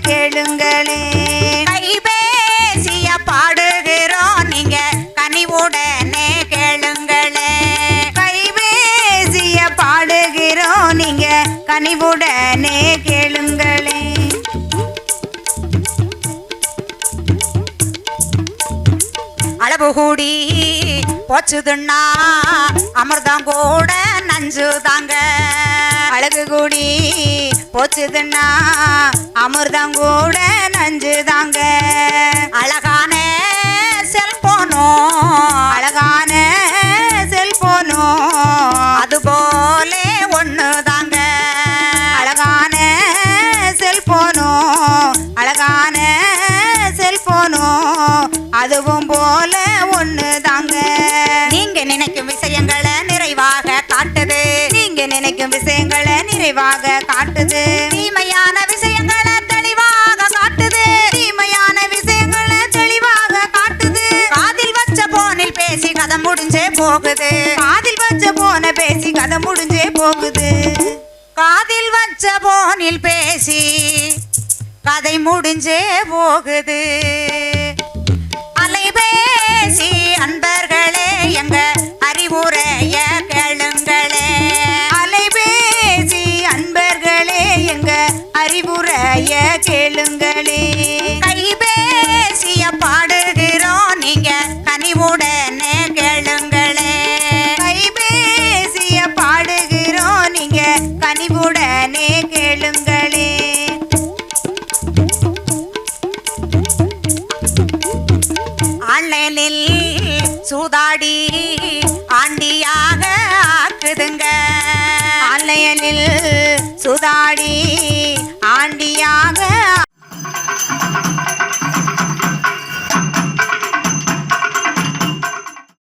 கேளுங்களே. பாடுகிறோம். நீங்க கனிவுடனே கேளுங்களே. கேளுங்களே அளவு கூடி போச்சுதுன்னா அமிர்தம் கூட நஞ்சுதாங்க. போச்சுதுன்னா அமிர்தம் கூட நஞ்சுதாங்க. நினைக்கும் விஷயங்களை நிறைவாக காட்டுது. தீமையான விஷயங்களை தெளிவாக காட்டுது. தீமையான விஷயங்களை தெளிவாக காட்டுது. காதில் வச்ச போனில் பேசி கதை முடிஞ்சே போகுது. காதில் வச்ச போன பேசி கதை முடிஞ்சே போகுது. காதில் வச்ச போனில் பேசி கதை முடிஞ்சே போகுது. உரைய கேளுங்களே. கை பேசிய பாடுகிறோம் நீங்க கனிவுடனே கேளுங்களே. கை பேசிய பாடுகிறோம் நீங்க கனிவுடனே கேளுங்களே. அண்ணனில் சூதாடி ஆண்டியாக ஆக்குதுங்க. அண்ணனில் சுதாடி